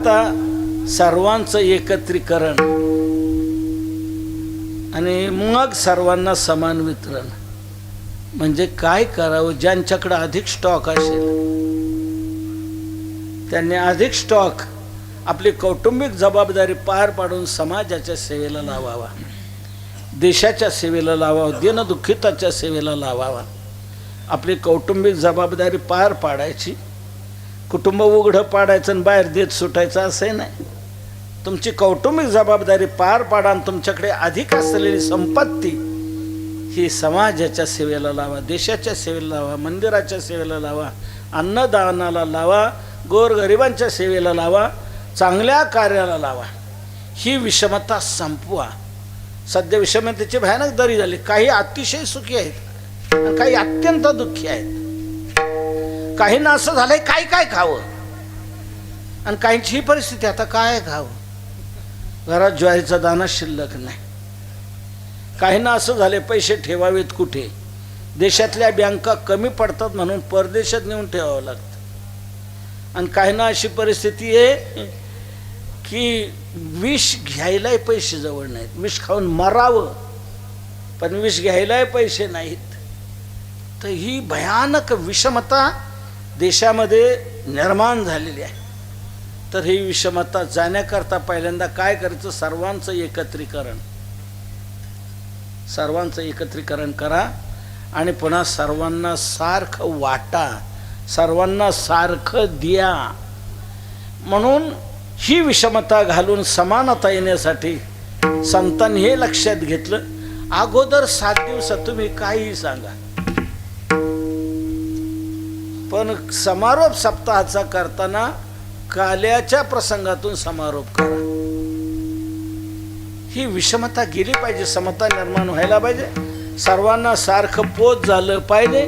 आता सर्वांचं एकत्रीकरण आणि मग सर्वांना समान वितरण. म्हणजे काय करावं? ज्यांच्याकडे अधिक स्टॉक असेल. त्यांनी अधिक स्टॉक आपली कौटुंबिक जबाबदारी पार पाडून समाजाच्या सेवेला लावावा. देशाच्या सेवेला लावावा. दिनदुःखिताच्या सेवेला लावावा. आपली कौटुंबिक जबाबदारी पार पाडायची. कुटुंब उघडं पाडायचं आणि बाहेर देत सुटायचं असंही नाही. तुमची कौटुंबिक जबाबदारी पार पाडा आणि तुमच्याकडे अधिक असलेली संपत्ती ही समाजाच्या सेवेला लावा देशाच्या सेवेला लावा मंदिराच्या सेवेला लावा अन्नदानाला लावा गोरगरिबांच्या सेवेला लावा चांगल्या कार्याला लावा. ही विषमता संपवा. सध्या विषमतेची भयानक दरी झाली. काही अतिशय सुखी आहेत काही अत्यंत दुःखी आहेत. काहींना असं झालंय काय काय खावं? आणि काहींची ही परिस्थिती आता काय खावं? घरात ज्वारीचा दाना शिल्लक नाही. काहींना असं झाले पैसे ठेवावेत कुठे? देशातल्या बँका कमी पडतात म्हणून परदेशात नेऊन ठेवावं लागतं. आणि काहींना अशी परिस्थिती आहे की विष घ्यायलाही पैसे जवळ नाहीत. विष खाऊन मरावं पण विष घ्यायलाही पैसे नाहीत. तर ही भयानक विषमता देशामध्ये निर्माण झालेली आहे. तर ही विषमता जाण्याकरता पहिल्यांदा काय करायचं? सर्वांचं एकत्रीकरण. सर्वांचं एकत्रीकरण करा आणि पुन्हा सर्वांना सारखं वाटा. सर्वांना सारखं द्या. म्हणून ही विषमता घालून समानता येण्यासाठी संतांनी हे लक्षात घेतलं. अगोदर सात दिवसात तुम्ही काहीही सांगा. पण समारोप सप्ताहाचा करताना काल्याच्या प्रसंगातून समारोप करा. ही विषमता गेली पाहिजे समता निर्माण व्हायला पाहिजे. सर्वांना सारखं पोत झालं पाहिजे.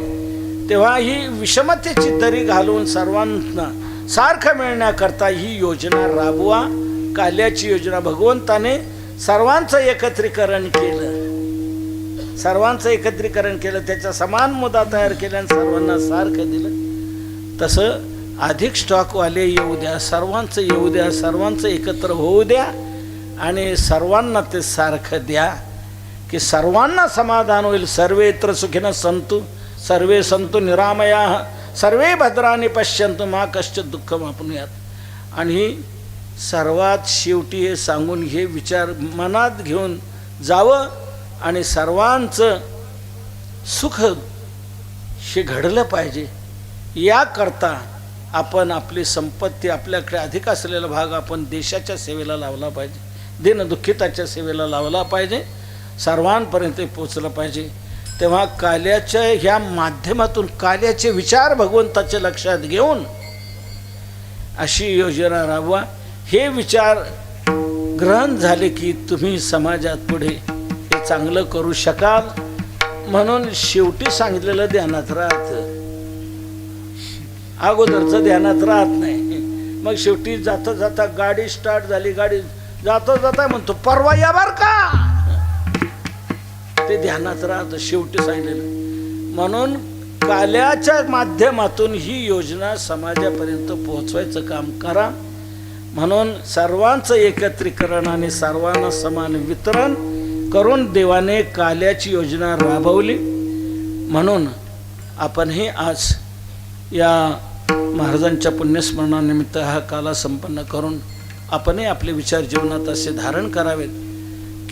तेव्हा ही विषमतेची दरी घालून सर्वांना सारखं मिळण्याकरता ही योजना राबवा. काल्याची योजना भगवंताने सर्वांचं एकत्रीकरण केलं. सर्वांचं एकत्रीकरण केलं त्याच्या समान मुदा तयार केल्या आणि सर्वांना सारखं दिलं. तसं अधिक स्टॉकवाले येऊ द्या सर्वांचं येऊ द्या सर्वांचं एकत्र होऊ द्या आणि सर्वांना ते सारखं द्या की सर्वांना समाधान होईल. सर्वेत्र सुखीनं संतु सर्वे संतु निरामया सर्वे भद्राने पश्यंतु मा कश्च दुःख मापणूयात आणि सर्वात शेवटी हे सांगून हे विचार मनात घेऊन जावं आणि सर्वांचं सुख हे घडलं पाहिजे. याकरता आपण आपली संपत्ती आपल्याकडे अधिक असलेला भाग आपण देशाच्या सेवेला लावला पाहिजे. दिनदुःखिताच्या सेवेला लावला पाहिजे. सर्वांपर्यंत पोचलं पाहिजे. तेव्हा काल्याच्या ह्या माध्यमातून काल्याचे विचार भगवंताचे लक्षात घेऊन अशी योजना राबवा. हे विचार ग्रहण झाले की तुम्ही समाजात पुढे हे चांगलं करू शकाल. म्हणून शेवटी सांगितलेलं ध्यानात राहतं अगोदरचं ध्यानात राहत नाही. मग शेवटी जाता जाता गाडी स्टार्ट झाली गाडी जाता जाता म्हणतो परवा या बर का? ते ध्यानात राहतं शेवटी सांगितलेलं. म्हणून काल्याच्या माध्यमातून ही योजना समाजापर्यंत पोहोचवायचं काम करा. म्हणून सर्वांचं एकत्रीकरण आणि सर्वांना समान वितरण करून देवाने काल्याची योजना राबवली. म्हणून आपणही आज या महाराजांच्या पुण्यस्मरणानिमित्त हा काला संपन्न करून आपणही आपले विचार जीवनात असे धारण करावेत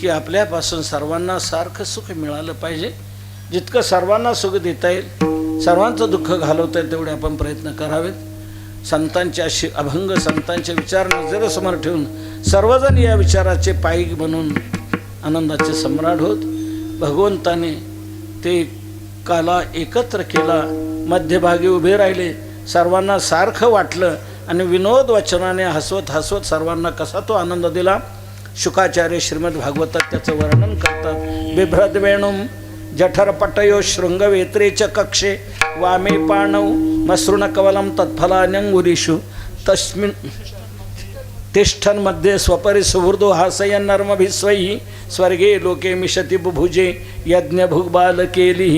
की आपल्यापासून सर्वांना सारखं सुख मिळालं पाहिजे. जितकं सर्वांना सुख देता येईल सर्वांचं दुःख घालवता येईल तेवढे आपण प्रयत्न करावेत. संतांचे अशी अभंग संतांचे विचार नजरेसमोर ठेवून सर्वजण या विचाराचे पायी बनून आनंदाचे सम्राट होत. भगवंताने ते काला एकत्र केला. मध्यभागी उभे राहिले. सर्वांना सारखं वाटलं आणि विनोद वचनाने हसवत हसवत सर्वांना कसा तो आनंद दिला? शुकाचार्य श्रीमद भागवतात त्याचं वर्णन करतात. बिभ्रद वेणुम जठरपटयो शृंगवेत्रे च कक्षे वामे पाणौ मसृण कवलं तत्फलान्यंगुरीषु तस्मिन् तिष्ठनमध्ये स्वपरी सुहृदो हासयन नर्मभिस्वैः स्वर्गे लोके मिशति बुभुजे यज्ञ भुग्बाल केलिः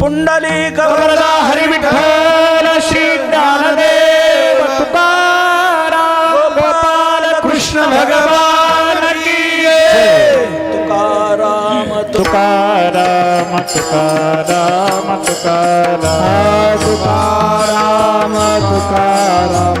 पुंडली वरदा हरी विठ्ठल श्री ज्ञानदेव तुकाराम गोपाळ कृष्ण भगवान की तुकाराम तुकाराम तुकाराम तुकाराम। तुकाराम तुकाराम।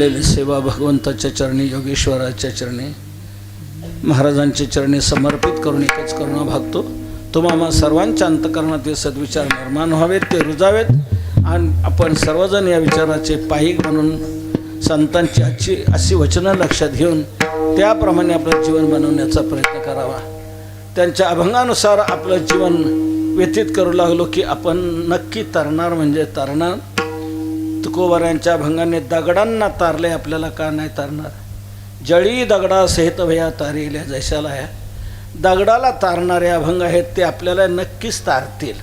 झालेली सेवा भगवंताच्या चरणी योगेश्वराच्या चरणी महाराजांच्या चरणी समर्पित करून एकच करुणा भागतो. तुम्हाला सर्वांच्या अंतकरणात सद्विचार निर्माण व्हावेत ते रुजावेत. आणि आपण सर्वजण या विचाराचे पायिक म्हणून संतांची आजची अशी वचनं लक्षात घेऊन त्याप्रमाणे आपलं जीवन बनवण्याचा प्रयत्न करावा. त्यांच्या अभंगानुसार आपलं जीवन व्यतीत करू लागलो की आपण नक्की तरणार म्हणजे तरणार. तुकोबारांच्या भंगाने दगडांना तारले आपल्याला का नाही तारणार? जळी दगडा सहित भया तारिल्या जैशाला ह्या. दगडाला तारणारे अभंग आहेत ते आपल्याला नक्कीच तारतील.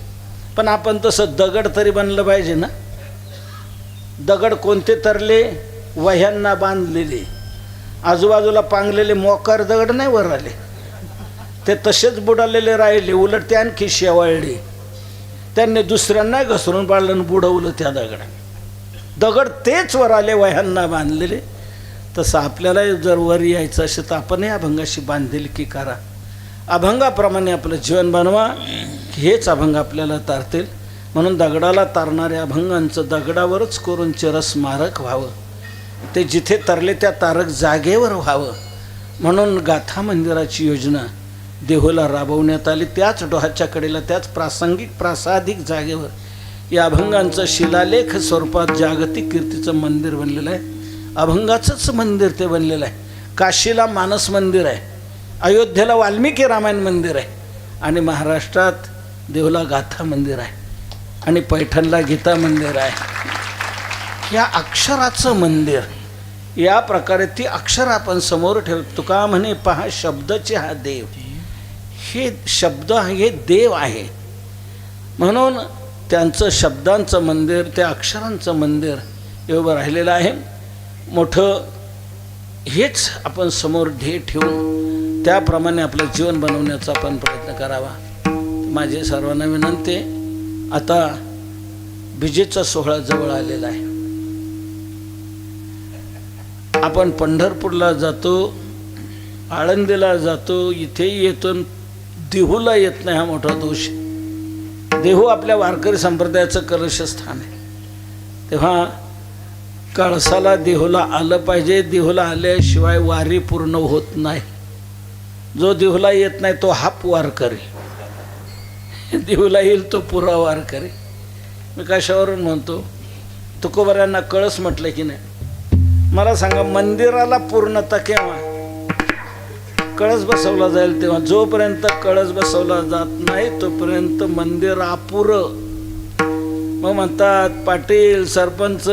पण आपण तसं दगड तरी बनलं पाहिजे ना? दगड कोणते तरले? वह्यांना बांधलेले. आजूबाजूला पांगलेले मोकार दगड नाही वर आले. ते तसेच बुडालेले राहिले उलट ते आणखी शेवाळले. त्यांनी दुसऱ्यांना घसरून पाडलं आणि बुडवलं त्या दगडाने. दगड तेच वर आले वह्यांना बांधलेले. तसं आपल्याला जर वर यायचं असेल तर आपणही अभंगाशी बांधील की करा. अभंगाप्रमाणे आपलं जीवन बनवा हेच अभंग आपल्याला तारतील. म्हणून दगडाला तारणाऱ्या अभंगांचं दगडावरच करून चिरस्मारक व्हावं. ते जिथे तरले त्या तारक जागेवर व्हावं. म्हणून गाथा मंदिराची योजना देहूला राबवण्यात आली त्याच डोहाच्या कडेला त्याच प्रासंगिक प्रासादिक जागेवर. या अभंगांचं शिलालेख स्वरूपात जागतिक कीर्तीचं मंदिर बनलेलं आहे. अभंगाचंच मंदिर ते बनलेलं आहे. काशीला मानस मंदिर आहे. अयोध्येला वाल्मिकी रामायण मंदिर आहे. आणि महाराष्ट्रात देवला गाथा मंदिर आहे. आणि पैठणला गीता मंदिर आहे. या अक्षराचं मंदिर या प्रकारे ती अक्षर आपण समोर ठेव तुका म्हणे पहा शब्दचे हा देव. हे शब्द हे देव आहे. म्हणून त्यांचं शब्दांचं मंदिर त्या अक्षरांचं मंदिर एवढं राहिलेलं आहे. मोठं हेच आपण समोर ढे ठेवून त्याप्रमाणे आपलं जीवन बनवण्याचा आपण प्रयत्न करावा. माझे सर्वांना विनंती आता विजेचा सोहळा जवळ आलेला आहे. आपण पंढरपूरला जातो आळंदीला जातो इथेही येतो देहूला येत नाही हा मोठा दोष. देहू आपल्या वारकरी संप्रदायाचं कलशस्थान आहे. तेव्हा कळसाला देहूला आलं पाहिजे देहूला आल्याशिवाय वारी पूर्ण होत नाही. जो देहूला येत नाही तो हाप वारकरी. देहूला येईल तो पुरा वारकरी. मी कशावरून म्हणतो? तुकोबऱ्यांना कळस म्हटलं की नाही? मला सांगा मंदिराला पूर्णता केव्हा? कळस बसवला जाईल तेव्हा जोपर्यंत कळस बसवला जात नाही तोपर्यंत मंदिर अपुरं. मग म्हणतात पाटील सरपंच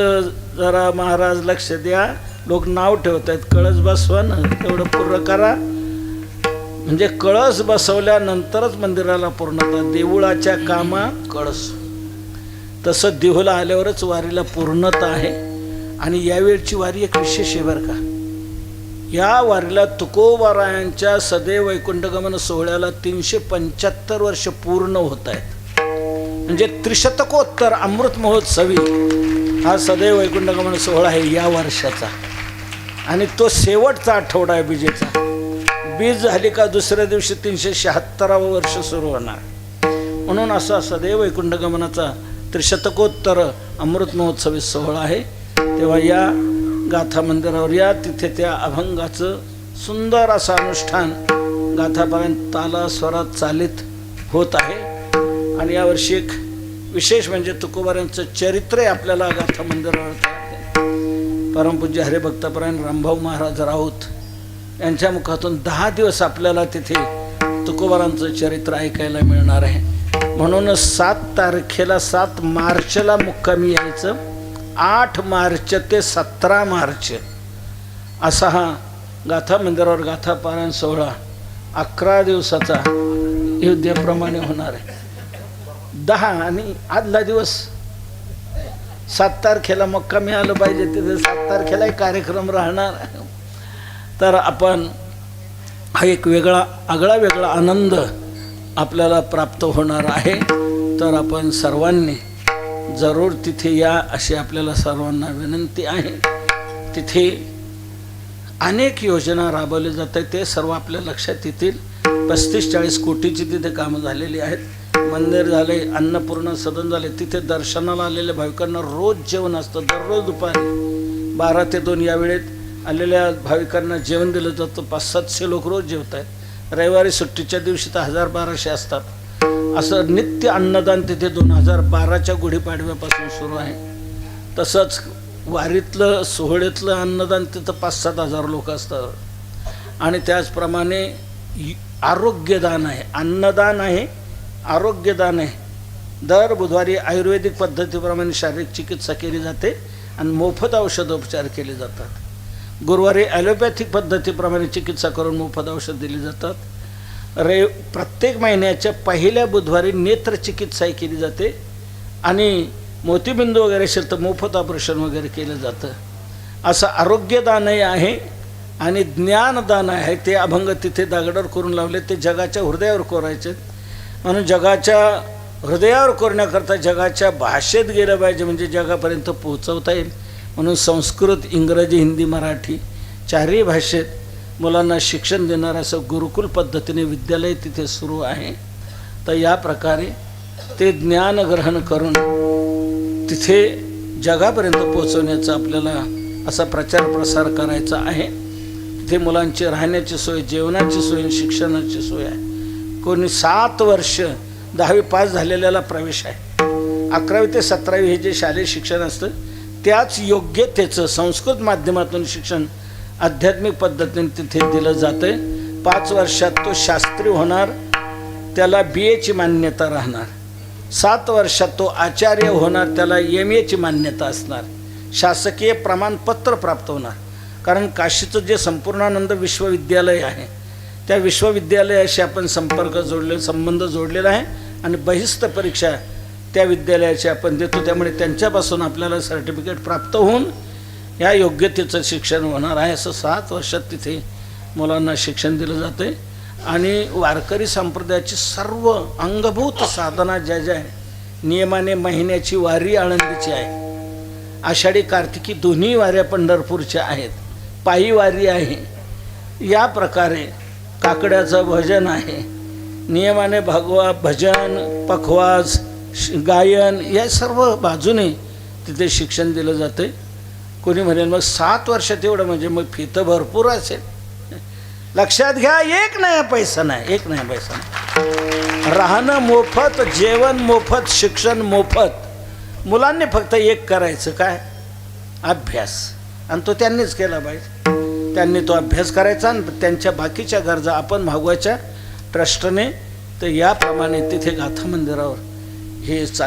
जरा महाराज लक्ष द्या. लोक नाव ठेवत आहेत कळस बसवा ना तेवढं पूर्ण करा. म्हणजे कळस बसवल्यानंतरच मंदिराला पूर्णता देऊळाच्या कामा कळस. तसं देहूला आल्यावरच वारीला पूर्णता आहे. आणि यावेळची वारी एक विशेष आहे बरं का. या वारीला तुकोबारायांच्या सदैव वैकुंठगमन सोहळ्याला तीनशे पंच्याहत्तर वर्ष पूर्ण होत आहेत. म्हणजे त्रिशतकोत्तर अमृत महोत्सवी हा सदैव वैकुंठगमन सोहळा आहे या वर्षाचा. आणि तो शेवटचा आठवडा आहे बीजेचा बीज झाली का दुसऱ्या दिवशी तीनशे शहात्तरावं वर्ष सुरू होणार. म्हणून असा सदैव वैकुंठगमनाचा त्रिशतकोत्तर अमृत महोत्सवी सोहळा आहे. तेव्हा या गाथा मंदिरावर या तिथे त्या अभंगाचं सुंदर असं अनुष्ठान गाथापर्यंत ताला स्वरात चालित होत आहे. आणि यावर्षी एक विशेष म्हणजे तुकोबाऱ्यांचं चरित्र आपल्याला गाथा मंदिरावर परमपूज्य हरिभक्तपरायण रामभाऊ महाराज राऊत यांच्या मुखातून दहा दिवस आपल्याला तिथे तुकोबारांचं चरित्र ऐकायला मिळणार आहे. म्हणून सात तारखेला सात मार्चला मुक्कामी यायचं. आठ मार्च ते सतरा मार्च. असा हा गाथा मंदिरावर गाथा पारायण सोहळा अकरा दिवसाचा युद्धाप्रमाणे होणार आहे. दहा आणि आदला दिवस. सात तारखेला मक्का मिळालं पाहिजे तिथे सात तारखेलाही कार्यक्रम राहणार. तर आपण हा एक वेगळा आगळा वेगळा आनंद आपल्याला प्राप्त होणार आहे. तर आपण सर्वांनी जरूर तिथे या अशी आपल्याला सर्वांना विनंती आहे. तिथे अनेक योजना राबवल्या जात आहेत. ते सर्व आपल्या लक्षात येतील. पस्तीस चाळीस कोटीची तिथे कामं झालेली आहेत. मंदिर झाले अन्नपूर्ण सदन झाले. तिथे दर्शनाला आलेल्या भाविकांना रोज जेवण असतं. दररोज दुपारी बारा ते दोन या वेळेत आलेल्या भाविकांना जेवण दिलं जातं. पाच सातशे लोक रोज जेवत आहेत रविवारी सुट्टीच्या दिवशी तर हजार बाराशे असतात. असं नित्य अन्नदान तिथे दोन हजार बाराच्या गुढीपाडव्यापासून सुरू आहे. तसंच वारीतलं सोहळ्यातलं अन्नदान तिथं पाच सात हजार लोक असतात. आणि त्याचप्रमाणे आरोग्यदान आहे. अन्नदान आहे आरोग्यदान आहे. दर बुधवारी आयुर्वेदिक पद्धतीप्रमाणे शारीरिक चिकित्सा केली जाते आणि मोफत औषधोपचार केले जातात. गुरुवारी ॲलोपॅथिक पद्धतीप्रमाणे चिकित्सा करून मोफत औषध दिली जातात. रे प्रत्येक महिन्याच्या पहिल्या बुधवारी नेत्रचिकित्साही केली जाते. आणि मोतीबिंदू वगैरे असेल तर मोफत ऑपरेशन वगैरे केलं जातं. असं आरोग्यदानही आहे आणि ज्ञानदान आहे. ते अभंग तिथे दागडावर करून लावले. ते जगाच्या हृदयावर कोरायचे. म्हणून जगाच्या हृदयावर कोरण्याकरता जगाच्या भाषेत गेलं पाहिजे. म्हणजे जगापर्यंत पोहोचवता येईल. म्हणून संस्कृत इंग्रजी हिंदी मराठी चारही भाषेत मुलांना शिक्षण देणारं असं गुरुकुल पद्धतीने विद्यालय तिथे सुरू आहे. तर या प्रकारे ते ज्ञान ग्रहण करून तिथे जगापर्यंत पोहोचवण्याचा आपल्याला असा प्रचार प्रसार करायचा आहे. तिथे मुलांची राहण्याची सोय जेवणाची सोय शिक्षणाची सोय आहे. कोणी सात वर्ष दहावी पास झालेल्याला प्रवेश आहे. अकरावी ते सतरावी हे जे शालेय शिक्षण असतं त्याच योग्यतेचं संस्कृत माध्यमातून शिक्षण आध्यात्मिक पद्धतीने तिथे दिलं जातं आहे पाच वर्षात तो शास्त्री होणार त्याला बी एची मान्यता राहणार. सात वर्षात तो आचार्य होणार त्याला एम एची मान्यता असणार. शासकीय प्रमाणपत्र प्राप्त होणार. कारण काशीचं जे संपूर्णानंद विश्वविद्यालय आहे त्या विश्वविद्यालयाशी आपण संपर्क जोडले संबंध जोडलेला आहे आणि बहिस्थ परीक्षा त्या विद्यालयाची आपण देतो. त्यामुळे त्यांच्यापासून आपल्याला सर्टिफिकेट प्राप्त होऊन या योग्यतेचं शिक्षण होणार आहे असं सात वर्षात तिथे मुलांना शिक्षण दिलं जाते आणि वारकरी संप्रदायाची सर्व अंगभूत साधना ज्या ज्या आहे नियमाने महिन्याची वारी आळंदीची आहे. आषाढी कार्तिकी दोन्ही वाऱ्या पंढरपूरच्या आहेत. पायी वारी आहे. या प्रकारे काकड्याचं भजन आहे. नियमाने भगवा भजन पखवाज श- गायन या सर्व बाजूने तिथे शिक्षण दिलं जाते कोणी म्हणेल मग सात वर्षात एवढं म्हणजे मग फी तर भरपूर असेल. लक्षात घ्या एक नाही पैसा नाही एक नाही पैसा नाही. राहणं मोफत जेवण मोफत शिक्षण मोफत मुलांनी फक्त एक करायचं काय? अभ्यास. आणि तो त्यांनीच केला पाहिजे. त्यांनी तो अभ्यास करायचा आणि त्यांच्या बाकीच्या गरजा आपण भागवायच्या ट्रस्टने. तर याप्रमाणे तिथे गाथा मंदिरावर हे चाल